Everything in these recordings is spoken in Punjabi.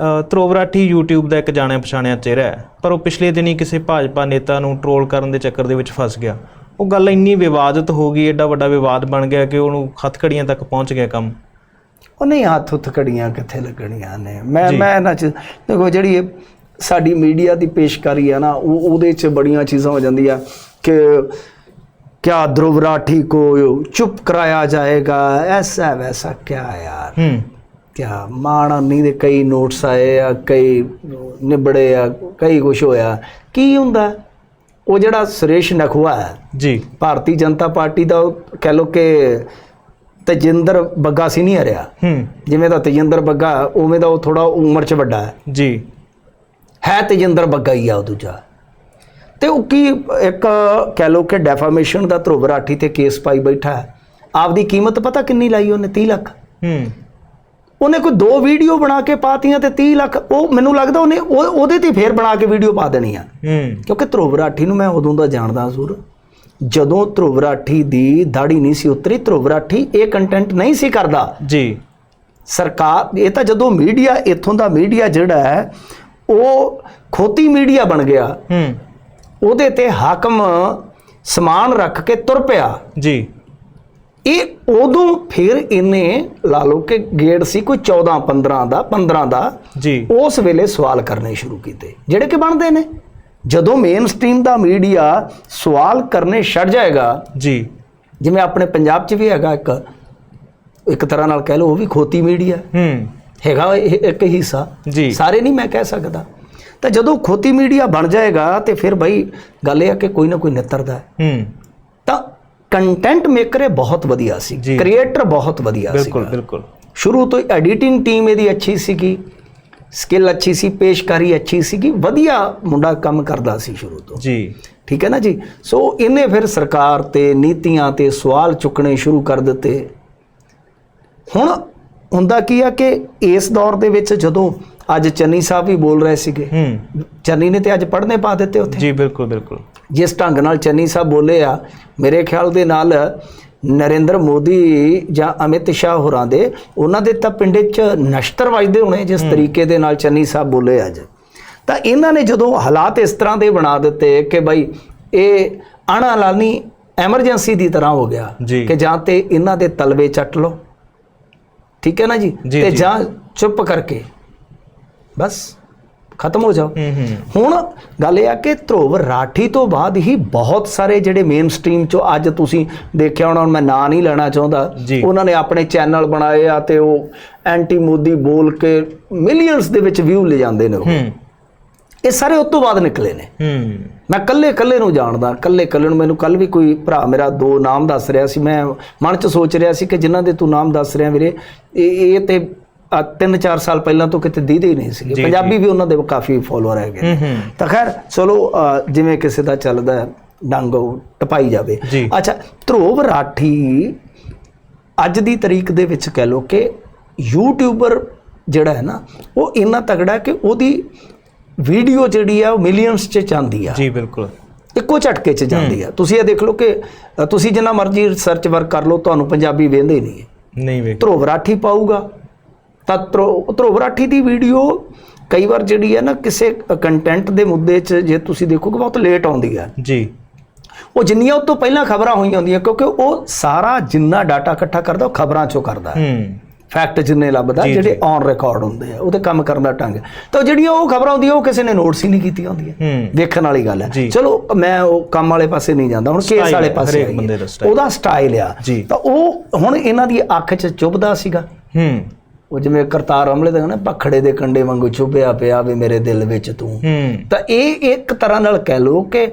ਅ, ਧਰੁਵ ਰਾਠੀ YouTube ਦਾ ਇੱਕ ਜਾਣਿਆ ਪਛਾਣਿਆ ਚਿਹਰਾ ਹੈ ਪਰ ਉਹ ਪਿਛਲੇ ਦਿਨੀ ਕਿਸੇ ਭਾਜਪਾ ਨੇਤਾ ਨੂੰ ਟ੍ਰੋਲ ਕਰਨ ਦੇ ਚੱਕਰ ਦੇ ਵਿੱਚ ਫਸ ਗਿਆ ਉਹ ਗੱਲ ਇੰਨੀ ਵਿਵਾਦਤ ਹੋ ਗਈ ਐਡਾ ਵੱਡਾ ਵਿਵਾਦ ਬਣ ਗਿਆ ਕਿ ਉਹਨੂੰ ਹੱਥਕੜੀਆਂ ਤੱਕ ਪਹੁੰਚ ਗਿਆ ਕੰਮ ਉਹ ਨਹੀਂ ਹੱਥ ਉੱਤ ਕੜੀਆਂ ਕਿੱਥੇ ਲੱਗਣੀਆਂ ਨੇ ਮੈਂ ਜੀ। ਮੈਂ ਇਹਨਾਂ ਚ ਦੇਖੋ ਜਿਹੜੀ ਇਹ ਸਾਡੀ ਮੀਡੀਆ ਦੀ ਪੇਸ਼ਕਾਰੀ ਆ ਨਾ ਉਹ ਉਹਦੇ ਚ ਬੜੀਆਂ ਚੀਜ਼ਾਂ ਹੋ ਜਾਂਦੀਆਂ ਕਿ क्या ध्रुव राठी को चुप कराया जाएगा ऐसा वैसा क्या यार क्या ਮਾਣਾਨੀ ਦੇ ਕਈ ਨੋਟਸ ਆਏ ਆ ਕਈ ਨਿਬੜੇ ਆ ਕਈ ਕੁਝ ਹੋਇਆ। ਕੀ ਹੁੰਦਾ? ਉਹ ਜਿਹੜਾ ਸੁਰੇਸ਼ ਨਖਵਾ ਹੈ ਜੀ। ਭਾਰਤੀ ਜਨਤਾ ਪਾਰਟੀ ਦਾ ਉਹ ਕਹਿ ਲੋ ਕਿ ਤਜਿੰਦਰ ਬੱਗਾ ਸੀ ਨਹੀਂ ਹਰਿਆ ਹੂੰ। ਜਿਵੇਂ ਦਾ ਤਜਿੰਦਰ ਬੱਗਾ ਉਵੇਂ ਦਾ ਉਹ ਥੋੜਾ ਉਮਰ ਚ ਵੱਡਾ ਹੈ। ਜੀ। ਹੈ ਤਜਿੰਦਰ ਬੱਗਾ ਹੀ ਆ ਉਹ ਦੂਜਾ। ਤੇ ਉਹ ਕੀ ਇੱਕ ਕਹਿ ਲੋ ਕਿ ਡੈਫਾਮੇਸ਼ਨ ਦਾ ਧਰੁਵ ਰਾਠੀ ਤੇ ਕੇਸ ਪਾਈ ਬੈਠਾ ਹੈ। ਆਪਦੀ ਕੀਮਤ ਪਤਾ ਕਿੰਨੀ ਲਾਈ ਉਹਨੇ? 30 ਲੱਖ। ਹੂੰ। ਉਹਨੇ ਕੋਈ ਦੋ ਵੀਡੀਓ ਬਣਾ ਕੇ ਪਾਤੀਆਂ ਤੇ 30 ਲੱਖ ਉਹ ਮੈਨੂੰ ਲੱਗਦਾ ਉਹਨੇ ਉਹ- ਉਹਦੇ ਤੇ ਫੇਰ ਬਣਾ ਕੇ ਵੀਡੀਓ ਪਾ ਦੇਣੀ ਆ। ਕਿਉਂਕਿ ਧਰੁਵ ਰਾਠੀ ਨੂੰ ਮੈਂ ਉਦੋਂ ਦਾ ਜਾਣਦਾ ਜ਼ਰੂਰ ਜਦੋਂ ਧਰੁਵ ਰਾਠੀ ਦੀ ਦਾੜੀ ਨਹੀਂ ਸੀ ਉਤਰੀ ਧਰੁਵ ਰਾਠੀ ਇਹ ਕੰਟੈਂਟ ਨਹੀਂ ਸੀ ਕਰਦਾ। ਜੀ। ਸਰਕਾਰ ਇਹ ਤਾਂ ਜਦੋਂ ਮੀਡੀਆ ਇੱਥੋਂ ਦਾ ਮੀਡੀਆ ਜਿਹੜਾ ਹੈ ਉਹ ਖੋਤੀ ਮੀਡੀਆ ਬਣ ਗਿਆ। ਹੂੰ। ਉਹਦੇ ਤੇ ਹਾਕਮ ਸਮਾਨ ਰੱਖ ਕੇ ਤੁਰ ਪਿਆ। ਜੀ। ਇਹ ਉਦੋਂ ਫਿਰ ਇਹਨੇ ਲਾ ਲਓ ਕਿ ਗੇੜ ਸੀ ਕੋਈ 14 15 ਦਾ 15 ਦਾ ਜੀ। ਉਸ ਵੇਲੇ ਸਵਾਲ ਕਰਨੇ ਸ਼ੁਰੂ ਕੀਤੇ। ਜਿਹੜੇ ਕਿ ਬਣਦੇ ਨੇ। ਜਦੋਂ ਮੇਨ ਸਟ੍ਰੀਮ ਦਾ ਮੀਡੀਆ ਸਵਾਲ ਕਰਨੇ ਛੱਡ ਜਾਏਗਾ ਜੀ। ਜਿਵੇਂ ਆਪਣੇ ਪੰਜਾਬ 'ਚ ਵੀ ਹੈਗਾ ਇੱਕ ਇੱਕ ਤਰ੍ਹਾਂ ਨਾਲ ਕਹਿ ਲਓ ਉਹ ਵੀ ਖੋਤੀ ਮੀਡੀਆ ਹੂੰ। ਹੈਗਾ ਇੱਕ ਹਿੱਸਾ। ਜੀ। ਸਾਰੇ ਨਹੀਂ ਮੈਂ ਕਹਿ ਸਕਦਾ। ਤਾਂ ਜਦੋਂ ਖੋਤੀ ਮੀਡੀਆ ਬਣ ਜਾਏਗਾ ਤੇ ਫਿਰ ਭਾਈ ਗੱਲ ਇਹ ਆ ਕਿ ਕੋਈ ਨਾ ਕੋਈ ਨਿੱਤਰਦਾ ਹੈ। ਕੰਟੈਂਟ ਮੇਕਰ ਇਹ ਬਹੁਤ ਵਧੀਆ ਸੀ। ਕ੍ਰੀਏਟਰ ਬਹੁਤ ਵਧੀਆ ਸੀ ਬਿਲਕੁਲ ਬਿਲਕੁਲ। ਸ਼ੁਰੂ ਤੋਂ ਐਡੀਟਿੰਗ ਟੀਮ ਇਹਦੀ ਅੱਛੀ ਸੀਗੀ। ਸਕਿੱਲ ਅੱਛੀ ਸੀ ਪੇਸ਼ਕਾਰੀ ਅੱਛੀ ਸੀਗੀ। ਵਧੀਆ ਮੁੰਡਾ ਕੰਮ ਕਰਦਾ ਸੀ ਸ਼ੁਰੂ ਤੋਂ। ਜੀ। ਠੀਕ ਹੈ ਨਾ ਜੀ? ਸੋ ਇਹਨੇ ਫਿਰ ਸਰਕਾਰ ਤੇ ਨੀਤੀਆਂ ਤੇ ਸਵਾਲ ਚੁੱਕਣੇ ਸ਼ੁਰੂ ਕਰ ਦਿੱਤੇ। ਹੁਣ ਹੁੰਦਾ ਕੀ ਆ ਕਿ ਇਸ ਦੌਰ ਦੇ ਵਿੱਚ ਜਦੋਂ ਅੱਜ ਚੰਨੀ ਸਾਹਿਬ ਵੀ ਬੋਲ ਰਹੇ ਸੀਗੇ ਹੂੰ। ਚੰਨੀ ਨੇ ਤੇ ਅੱਜ ਪੜ੍ਹਨੇ ਪਾ ਦਿੱਤੇ ਉੱਥੇ। ਜੀ ਬਿਲਕੁਲ ਬਿਲਕੁਲ। ਜਿਸ ਢੰਗ ਨਾਲ ਚੰਨੀ ਸਾਹਿਬ ਬੋਲੇ ਆ ਮੇਰੇ ਖਿਆਲ ਦੇ ਨਾਲ ਨਰਿੰਦਰ ਮੋਦੀ ਜਾਂ ਅਮਿਤ ਸ਼ਾਹ ਹੋਰਾਂ ਦੇ ਉਹਨਾਂ ਦੇ ਤਾਂ ਪਿੰਡੇ 'ਚ ਨਸ਼ਤਰ ਵੱਜਦੇ ਹੋਣੇ ਜਿਸ ਤਰੀਕੇ ਦੇ ਨਾਲ ਚੰਨੀ ਸਾਹਿਬ ਬੋਲੇ ਅੱਜ। ਤਾਂ ਇਹਨਾਂ ਨੇ ਜਦੋਂ ਹਾਲਾਤ ਇਸ ਤਰ੍ਹਾਂ ਦੇ ਬਣਾ ਦਿੱਤੇ ਕਿ ਭਾਈ ਇਹ ਆਣਾ ਲਾਨੀ ਐਮਰਜੈਂਸੀ ਦੀ ਤਰ੍ਹਾਂ ਹੋ ਗਿਆ। ਕਿ ਜਾਂ ਤੇ ਇਹਨਾਂ ਦੇ ਤਲਵੇ ਚੱਟ ਲਓ। ਠੀਕ ਹੈ ਨਾ ਜੀ? ਤੇ। ਜਾਂ ਚੁੱਪ ਕਰਕੇ। ਬਸ। ਖਤਮ ਹੋ ਜਾਓ। ਹੁਣ ਗੱਲ ਇਹ ਆ ਕਿ ਧਰੁਵ ਰਾਠੀ ਤੋਂ ਬਾਅਦ ਹੀ ਬਹੁਤ ਸਾਰੇ ਜਿਹੜੇ ਮੇਨ ਸਟ੍ਰੀਮ ਚੋਂ ਅੱਜ ਤੁਸੀਂ ਦੇਖਿਆ ਹੋਣਾ ਮੈਂ ਨਾਂ ਨਹੀਂ ਲੈਣਾ ਚਾਹੁੰਦਾ। ਉਹਨਾਂ ਨੇ ਆਪਣੇ ਚੈਨਲ ਬਣਾਏ ਆ ਤੇ ਉਹ ਐਂਟੀ ਮੋਦੀ ਬੋਲ ਕੇ ਮਿਲੀਅਨਸ ਦੇ ਵਿੱਚ ਵਿਊ ਲੈ ਜਾਂਦੇ ਨੇ ਉਹ। ਇਹ ਸਾਰੇ ਉਸ ਤੋਂ ਬਾਅਦ ਨਿਕਲੇ ਨੇ। ਹੂੰ। ਮੈਂ ਕੱਲੇ ਕੱਲੇ ਨੂੰ ਜਾਣਦਾ ਕੱਲੇ ਕੱਲੇ ਨੂੰ ਮੈਨੂੰ ਕੱਲ ਵੀ ਕੋਈ ਭਰਾ ਮੇਰਾ ਦੋ ਨਾਮ ਦੱਸ ਰਿਹਾ ਸੀ। ਮੈਂ ਮਨ 'ਚ ਸੋਚ ਰਿਹਾ ਸੀ ਕਿ ਜਿਨ੍ਹਾਂ ਦੇ ਤੂੰ ਨਾਮ ਦੱਸ ਰਿਹਾ ਵੀਰੇ ਇਹ ਇਹ ਤੇ 3-4 ਸਾਲ ਪਹਿਲਾਂ ਤੋਂ ਕਿਤੇ ਦੀਦੇ ਹੀ ਨਹੀਂ ਸੀਗੇ। ਜੀ, ਪੰਜਾਬੀ ਵੀ ਉਹਨਾਂ ਦੇ ਕਾਫੀ ਫੋਲੋਅਰ ਹੈਗੇ ਤਾਂ ਖੈਰ ਚਲੋ ਜਿਵੇਂ ਕਿਸੇ ਦਾ ਚੱਲਦਾ ਹੈ, ਡੰਗ ਟਪਾਈ ਜਾਵੇ। ਅੱਛਾ ਧਰੋਵ ਰਾਠੀ ਅੱਜ ਦੀ ਤਰੀਕ ਦੇ ਵਿੱਚ ਕਹਿ ਲੋ ਕਿ ਯੂਟਿਊਬਰ ਜਿਹੜਾ ਹੈ ਨਾ ਉਹ ਇੰਨਾ ਤਗੜਾ ਹੈ ਕਿ ਉਹਦੀ ਵੀਡੀਓ ਜਿਹੜੀ ਆ ਉਹ ਮਿਲੀਅਨਸ 'ਚ ਜਾਂਦੀ ਆ। ਜੀ ਬਿਲਕੁਲ। ਇੱਕੋ ਝਟਕੇ 'ਚ ਜਾਂਦੀ ਆ। ਤੁਸੀਂ ਇਹ ਦੇਖ ਲਓ ਕਿ ਤੁਸੀਂ ਜਿੰਨਾ ਮਰਜ਼ੀ ਰਿਸਰਚ ਵਰਕ ਕਰ ਲਓ ਤੁਹਾਨੂੰ ਪੰਜਾਬੀ ਵੇਂਦੇ ਨਹੀਂ। ਨਹੀਂ ਵੇਖ ਧਰੋਵ ਰਾਠੀ ਪਾਊਗਾ। ਤਾਂ ਧਰੋ- ਰਾਠੀ ਦੀ ਵੀਡੀਓ ਕਈ ਵਾਰ ਜਿਹੜੀ ਹੈ ਨਾ ਕਿਸੇ ਕੰਟੈਂਟ ਦੇ ਮੁੱਦੇ 'ਚ ਜੇ ਤੁਸੀਂ ਦੇਖੋਗੇ ਬਹੁਤ ਲੇਟ ਆਉਂਦੀ ਹੈ। ਜੀ। ਉਹ ਜਿੰਨੀਆਂ ਤੋਂ ਪਹਿਲਾਂ ਖਬਰਾਂ ਹੋਈਆਂ ਹੁੰਦੀਆਂ ਕਿਉਂਕਿ ਉਹ ਸਾਰਾ ਜਿੰਨਾ ਡਾਟਾ ਇਕੱਠਾ ਕਰਦਾ ਉਹ ਖਬਰਾਂ 'ਚੋਂ ਕਰਦਾ। ਹੈ। ਫੈਕਟ ਜਿੰਨੇ ਲੱਭਦਾ ਜਿਹੜੇ। ਔਨ ਰਿਕਾਰਡ ਹੁੰਦੇ ਆ ਉਹਦੇ ਕੰਮ ਕਰਨ ਦਾ ਢੰਗ। ਤਾਂ ਜਿਹੜੀਆਂ ਉਹ ਖਬਰਾਂ ਹੁੰਦੀਆਂ ਉਹ ਕਿਸੇ ਨੇ ਨੋਟਸ ਹੀ ਨਹੀਂ ਕੀਤੀਆਂ ਹੁੰਦੀਆਂ। ਹੂੰ। ਵੇਖਣ ਵਾਲੀ ਗੱਲ ਹੈ। ਚਲੋ ਮੈਂ ਉਹ ਕੰਮ ਵਾਲੇ ਪਾਸੇ ਨਹੀਂ ਜਾਂਦਾ ਹੁਣ ਕੇਸ ਵਾਲੇ ਪਾਸੇ। ਉਹਦਾ ਸਟਾਈਲ ਆ। ਤਾਂ ਉਹ ਹੁਣ ਇਹਨਾਂ ਦੀ ਅੱਖ 'ਚ ਚੁੱਭਦਾ ਸੀਗਾ। ਹੂੰ। ਉਹ ਜਿਵੇਂ ਕਰਤਾਰ ਅਮਲੇ ਦਾ ਕਹਿੰਦਾ ਪਖੜੇ ਦੇ ਕੰਡੇ ਵਾਂਗੂ ਚੁੱਭਿਆ ਪਿਆ ਵੀ ਮੇਰੇ ਦਿਲ ਵਿੱਚ ਤੂੰ। ਤਾਂ ਇਹ ਇੱਕ ਤਰ੍ਹਾਂ ਨਾਲ ਕਹਿ ਲਓ ਕਿ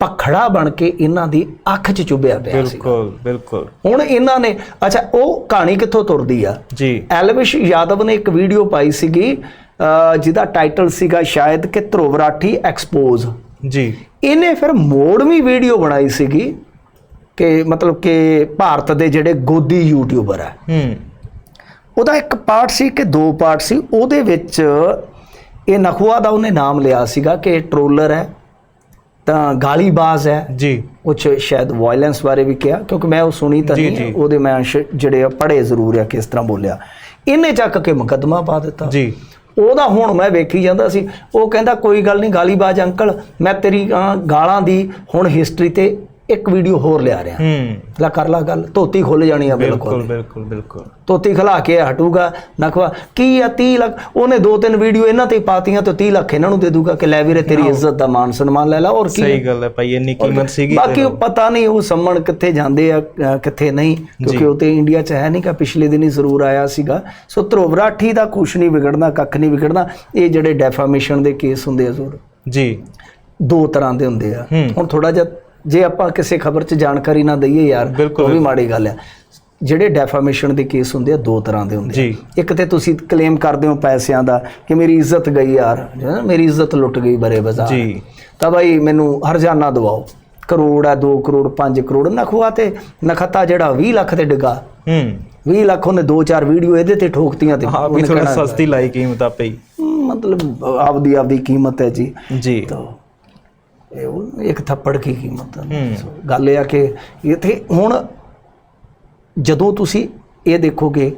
ਪਖੜਾ ਬਣ ਕੇ ਇਹਨਾਂ ਦੀ ਅੱਖ 'ਚ ਚੁੱਭਿਆ ਪਿਆ ਸੀ। ਬਿਲਕੁਲ ਬਿਲਕੁਲ। ਹੁਣ ਇਹਨਾਂ ਨੇ ਅੱਛਾ ਉਹ ਕਹਾਣੀ ਕਿੱਥੋਂ ਤੁਰਦੀ ਆ? ਜੀ। ਐਲਵਿਸ਼ ਯਾਦਵ ਨੇ ਇੱਕ ਵੀਡੀਓ ਪਾਈ ਸੀਗੀ ਜਿਹਦਾ ਟਾਈਟਲ ਸੀਗਾ ਸ਼ਾਇਦ ਕਿ ਧਰੁਵ ਰਾਠੀ ਐਕਸਪੋਜ਼। ਜੀ। ਇਹਨੇ ਫਿਰ ਮੋੜਵੀਂ ਵੀਡੀਓ ਬਣਾਈ ਸੀਗੀ ਕਿ ਮਤਲਬ ਕਿ ਭਾਰਤ ਦੇ ਜਿਹੜੇ ਗੋਦੀ ਯੂਟਿਊਬਰ ਆ। ਹੂੰ। ਉਹਦਾ ਇੱਕ ਪਾਰਟ ਸੀ ਕਿ ਦੋ ਪਾਰਟ ਸੀ ਉਹਦੇ ਵਿੱਚ ਇਹ ਨਖਵਾ ਦਾ ਉਹਨੇ ਨਾਮ ਲਿਆ ਸੀਗਾ ਕਿ ਟ੍ਰੋਲਰ ਹੈ ਤਾਂ ਗਾਲੀਬਾਜ਼ ਹੈ। ਜੀ। ਕੁਛ ਸ਼ਾਇਦ ਵਾਇਲੈਂਸ ਬਾਰੇ ਵੀ ਕਿਹਾ ਕਿਉਂਕਿ ਮੈਂ ਉਹ ਸੁਣੀ ਤਾਂ ਨਹੀਂ। ਉਹਦੇ ਮੈਂ ਜਿਹੜੇ ਆ ਪੜ੍ਹੇ ਜ਼ਰੂਰ ਆ ਕਿਸ ਤਰ੍ਹਾਂ ਬੋਲਿਆ। ਇਹਨੇ ਚੱਕ ਕੇ ਮੁਕੱਦਮਾ ਪਾ ਦਿੱਤਾ। ਜੀ। ਉਹਦਾ ਹੁਣ ਮੈਂ ਵੇਖੀ ਜਾਂਦਾ ਸੀ ਉਹ ਕਹਿੰਦਾ ਕੋਈ ਗੱਲ ਨਹੀਂ ਗਾਲੀਬਾਜ਼ ਅੰਕਲ ਮੈਂ ਤੇਰੀ ਗਾਲਾਂ ਦੀ ਹੁਣ ਹਿਸਟਰੀ ਤੇ ਇੱਕ ਵੀਡੀਓ ਹੋਰ ਲਿਆ ਰਿਹਾ। ਹੂੰ। ਲੈ ਕਰ ਲਾ ਗੱਲ ਧੋਤੀ ਖੁੱਲ ਜਾਣੀ ਆ ਬਿਲਕੁਲ ਬਿਲਕੁਲ ਬਿਲਕੁਲ ਬਿਲਕੁਲ। ਧੋਤੀ ਖਲਾ ਕੇ ਹਟੂਗਾ ਨਖਵਾ ਕੀ ਆ 30 ਲੱਖ? ਉਹਨੇ ਦੋ ਤਿੰਨ ਵੀਡੀਓ ਇਹਨਾਂ ਤੇ ਪਾਤੀਆਂ ਤੇ 30 ਲੱਖ ਇਹਨਾਂ ਨੂੰ ਦੇ ਦੂਗਾ ਕਿ ਲੈ ਵੀਰੇ ਤੇਰੀ ਇੱਜ਼ਤ ਦਾ ਮਾਨ ਸਨਮਾਨ ਲੈ ਲਾ ਔਰ ਕੀ ਸਹੀ ਗੱਲ ਹੈ ਭਾਈ ਇੰਨੀ ਕੀਮਤ ਸੀਗੀ ਬਾਕੀ ਪਤਾ ਨਹੀਂ ਉਹ ਸੰਮਣ ਕਿੱਥੇ ਜਾਂਦੇ ਆ ਕਿੱਥੇ ਨਹੀਂ ਕਿਉਂਕਿ ਉਹ ਤੇ ਇੰਡੀਆ 'ਚ ਹੈ ਨਹੀਂ ਕਿ ਪਿਛਲੇ ਦਿਨ ਹੀ ਜ਼ਰੂਰ ਆਇਆ ਸੀਗਾ। ਸੋ ਧਰੋਵਰਾਠੀ ਦਾ ਕੁਛ ਨਹੀਂ ਵਿਗੜਨਾ ਕੱਖ ਨਹੀਂ ਵਿਗੜਨਾ ਇਹ ਜਿਹੜੇ ਡੈਫਾਮੇਸ਼ਨ ਦੇ ਕੇਸ ਹੁੰਦੇ ਆ ਜ਼ਰੂਰ। ਜੀ। ਦੋ ਤਰ੍ਹਾਂ ਦੇ ਹੁੰਦੇ ਆ। ਹੁਣ ਥੋੜਾ ਜਿਹਾ ਜੇ ਆਪਾਂ ਕਿਸੇ ਖਬਰ 'ਚ ਜਾਣਕਾਰੀ ਨਾ ਦਈਏ ਯਾਰ ਉਹ ਵੀ ਮਾੜੀ ਗੱਲ ਆ। ਜਿਹੜੇ ਡੈਫਾਮੇਸ਼ਨ ਦੇ ਕੇਸ ਹੁੰਦੇ ਆ ਦੋ ਤਰ੍ਹਾਂ ਦੇ ਹੁੰਦੇ ਆ। ਇੱਕ ਤੇ ਤੁਸੀਂ ਕਲੇਮ ਕਰਦੇ ਹੋ ਪੈਸਿਆਂ ਦਾ ਕਿ ਮੇਰੀ ਇੱਜ਼ਤ ਗਈ ਯਾਰ ਮੇਰੀ ਇੱਜ਼ਤ ਲੁੱਟ ਗਈ ਬਰੇ ਬਾਜ਼ਾਰ। ਜੀ। ਤਾਂ ਭਾਈ ਮੈਨੂੰ ਹਰਜਾਨਾ ਦਵਾਓ। ਕਰੋੜ ਹੈ 2 ਕਰੋੜ 5 ਕਰੋੜ ਨਖਵਾ ਤੇ ਨਖਤਾ ਜਿਹੜਾ 20 ਲੱਖ ਤੇ ਡਿੱਗਾ। ਹੂੰ। 20 ਲੱਖ ਉਹਨੇ 2-4 ਵੀਡੀਓ ਇਹਦੇ ਤੇ ਠੋਕਤੀਆਂ ਤੇ। ਹਾਂ ਵੀ ਥੋੜਾ ਸਸਤੀ ਲਾਈ ਕੀਮਤ ਆਪੇ ਹੀ। "ਹਮ, ਮਤਲਬ ਆਪਦੀ ਆਪਦੀ ਕੀਮਤ ਹੈ ਜੀ। ਜੀ। ਤਾਂ ਇਹ ਉਹ ਇੱਕ ਥੱਪੜ ਕੀ ਕੀਮਤ ਹੈ। ਗੱਲ ਇਹ ਆ ਕਿ ਇੱਥੇ ਹੁਣ ਜਦੋਂ ਤੁਸੀਂ ਇਹ ਦੇਖੋਗੇ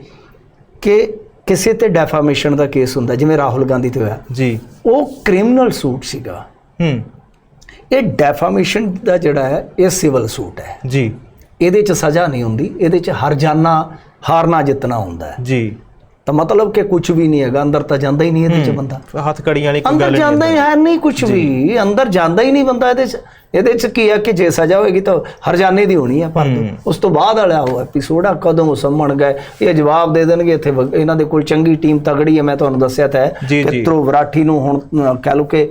ਕਿ ਕਿਸੇ ਤੇ ਡੈਫਾਮੇਸ਼ਨ ਦਾ ਕੇਸ ਹੁੰਦਾ ਜਿਵੇਂ ਰਾਹੁਲ ਗਾਂਧੀ ਤੇ ਹੋਇਆ ਜੀ। ਉਹ ਕ੍ਰਿਮੀਨਲ ਸੂਟ ਸੀਗਾ। ਹੂੰ। ਇਹ ਡੈਫਾਮੇਸ਼ਨ ਦਾ ਜਿਹੜਾ ਹੈ ਇਹ ਸਿਵਲ ਸੂਟ ਹੈ। ਜੀ। ਇਹਦੇ 'ਚ ਸਜ਼ਾ ਨਹੀਂ ਹੁੰਦੀ ਇਹਦੇ 'ਚ ਹਰਜਾਨਾ ਹਾਰਨਾ ਜਿੱਤਣਾ ਹੁੰਦਾ ਹੈ। ਜੀ। ਤਾਂ ਮਤਲਬ ਕਿ ਕੁਝ ਵੀ ਨਹੀਂ ਹੈਗਾ ਅੰਦਰ ਤਾਂ ਜਾਂਦਾ ਹੀ ਨਹੀਂ ਇਹਦੇ 'ਚ ਬੰਦਾ। ਹੱਥ ਕੜੀਆਂ ਵਾਲੀ ਕੋਈ ਅੰਦਰ ਗੱਲ ਨਹੀਂ ਜਾਂਦਾ ਹੀ ਹੈ ਨਹੀਂ ਕੁਝ ਵੀ ਅੰਦਰ ਜਾਂਦਾ ਹੀ ਨਹੀਂ ਬੰਦਾ ਇਹਦੇ 'ਚ। ਇਹਦੇ 'ਚ ਕੀ ਹੈ ਕਿ ਜੇ ਸਜ਼ਾ ਹੋਏਗੀ ਤਾਂ ਹਰਜਾਨੇ ਦੀ ਹੋਣੀ ਹੈ ਪਰ ਉਸ ਤੋਂ ਬਾਅਦ ਵਾਲਾ ਉਹ ਐਪੀਸੋਡ ਆ ਕਦੋਂ ਸੰਮਣ ਗਏ ਇਹ ਜਵਾਬ ਦੇ ਦੇਣਗੇ ਇੱਥੇ ਇਹਨਾਂ ਦੇ ਕੋਲ ਚੰਗੀ ਟੀਮ ਤਗੜੀ ਹੈ ਮੈਂ ਤੁਹਾਨੂੰ ਦੱਸਿਆ ਤਾਂ ਹੈ। ਜੀ, ਜੀ। ਵਰਾਠੀ ਨੂੰ ਹੁਣ ਅ, ਕਹਿ ਲਓ ਕਿ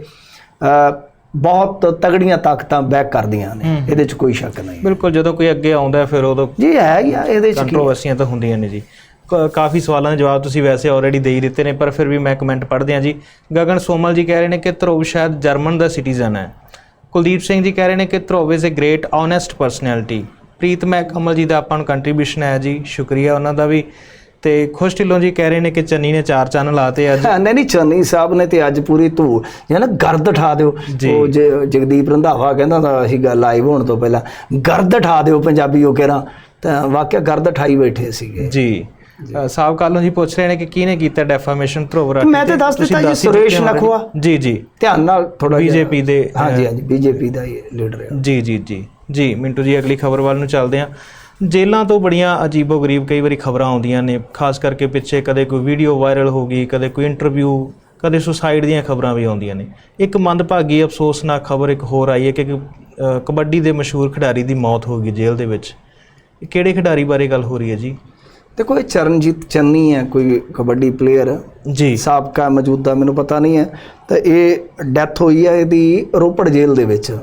ਅ, ਬਹੁਤ ਤਗੜੀਆਂ ਤਾਕਤਾਂ ਬੈਕ ਕਰਦੀਆਂ ਨੇ ਇਹਦੇ 'ਚ ਕੋਈ ਸ਼ੱਕ ਨਹੀਂ। ਬਿਲਕੁਲ ਜਦੋਂ ਕੋਈ ਅੱਗੇ ਆਉਂਦਾ ਹੈ, ਫਿਰ ਉਦੋਂ ਜੀ ਹੈ ਹੀ ਆ ਇਹਦੇ 'ਚ ਕੀ ਕੰਟਰੋਵਰਸੀਆਂ ਤਾਂ ਹੁੰਦੀਆਂ ਨੇ ਜੀ। ਕਾਫੀ ਸਵਾਲਾਂ ਦੇ ਜਵਾਬ ਤੁਸੀਂ ਵੈਸੇ ਆਲਰੇਡੀ ਦੇ ਹੀ ਦਿੱਤੇ ਨੇ ਪਰ ਫਿਰ ਵੀ ਮੈਂ ਕਮੈਂਟ ਪੜ੍ਹਦੇ ਹਾਂ ਜੀ। ਗਗਨ ਸੋਮਲ ਜੀ ਕਹਿ ਰਹੇ ਨੇ ਕਿ ਧਰੁਵ ਸ਼ਾਇਦ ਜਰਮਨ ਦਾ ਸਿਟੀਜ਼ਨ ਹੈ। ਕੁਲਦੀਪ ਸਿੰਘ ਜੀ ਕਹਿ ਰਹੇ ਨੇ ਕਿ Dhruv is a great honest personality Preet ਮੈਂ ਕਮਲ ਜੀ ਦਾ ਆਪਾਂ ਨੂੰ ਕੰਟਰੀਬਿਊਸ਼ਨ ਹੈ ਜੀ ਸ਼ੁਕਰੀਆ ਉਹਨਾਂ ਦਾ ਵੀ। ਤੇ ਖੁਸ਼ ਢਿੱਲੋਂ ਜੀ ਕਹਿ ਰਹੇ ਨੇ ਕਿ ਚੰਨੀ ਨੇ ਚਾਰ ਚੰਨ ਲਾਤੇ ਅੱਜ ਨਹੀਂ ਨਹੀਂ ਚੰਨੀ ਸਾਹਿਬ ਨੇ ਤੇ ਅੱਜ ਪੂਰੀ ਧੂ ਜੇ ਨਾ ਗਰਦ ਠਾ ਦਿਓ। ਉਹ ਜੇ ਜਗਦੀਪ ਰੰਧਾਵਾ ਕਹਿੰਦਾ ਤਾਂ ਅਸੀਂ ਗੱਲ ਲਾਈਵ ਹੋਣ ਤੋਂ ਪਹਿਲਾਂ ਗਰਦ ਠਾ ਦਿਓ ਪੰਜਾਬੀ ਉਹ ਕਹਿਣਾ ਤਾਂ ਵਾਕਿਆ ਗਰਦ ਠਾਈ ਬੈਠੇ ਸੀਗੇ। ਜੀ। ਸਾਹਿਬ ਕਾਲੋਂ ਜੀ ਪੁੱਛ ਰਹੇ ਨੇ ਕਿ ਕਿਹਨੇ ਕੀਤਾ ਡੈਫਾਮੇਸ਼ਨ ਧਰੁਵ ਰਾਠੀ ਮੈਂ ਤੇ? ਦੱਸ ਦਿੱਤਾ ਜੀ, ਹੀ ਸੁਰੇਸ਼ ਹੋ। ਨਖਵਾ। ਜੀ ਜੀ। ਧਿਆਨ ਨਾਲ ਥੋੜਾ ਬੀਜੇਪੀ ਦੇ ਹਾਂਜੀ ਹਾਂਜੀ ਬੀਜੇਪੀ ਦਾ ਇਹ ਲੀਡਰ ਹੈ। ਜੀ ਜੀ ਜੀ। ਜੀ ਮਿੰਟੂ ਜੀ ਅਗਲੀ ਖਬਰ ਵੱਲ ਨੂੰ ਚੱਲਦੇ ਹਾਂ। ਜੇਲ੍ਹਾਂ ਤੋਂ ਬੜੀਆਂ ਅਜੀਬੋ-ਗਰੀਬ ਕਈ ਵਾਰੀ ਖਬਰਾਂ ਆਉਂਦੀਆਂ ਨੇ ਖਾਸ ਕਰਕੇ ਪਿੱਛੇ ਕਦੇ ਕੋਈ ਵੀਡੀਓ ਵਾਇਰਲ ਹੋ ਗਈ ਕਦੇ ਕੋਈ ਇੰਟਰਵਿਊ ਕਦੇ ਸੁਸਾਈਡ ਦੀਆਂ ਖਬਰਾਂ ਵੀ ਆਉਂਦੀਆਂ ਨੇ। ਇੱਕ ਮੰਦਭਾਗੀ ਅਫਸੋਸਨਾਕ ਖਬਰ ਇੱਕ ਹੋਰ ਆਈ ਹੈ ਕਿ ਕਬੱਡੀ ਦੇ ਮਸ਼ਹੂਰ ਖਿਡਾਰੀ ਦੀ ਮੌਤ ਹੋ ਗਈ ਜੇਲ੍ਹ ਦੇ ਵਿੱਚ। ਕਿਹੜੇ ਖਿਡਾਰੀ ਬਾਰੇ ਗੱਲ ਹੋ ਰਹੀ ਹੈ ਜੀ? ਦੇਖੋ ਇਹ ਚਰਨਜੀਤ ਚੰਨੀ ਹੈ ਕੋਈ ਕਬੱਡੀ ਪਲੇਅਰ ਜੀ। ਸਾਬਕਾ ਮੌਜੂਦਾ ਮੈਨੂੰ ਪਤਾ ਨਹੀਂ ਹੈ। ਤਾਂ ਇਹ ਡੈਥ ਹੋਈ ਹੈ ਇਹਦੀ ਰੋਪੜ ਜੇਲ੍ਹ ਦੇ ਵਿੱਚ।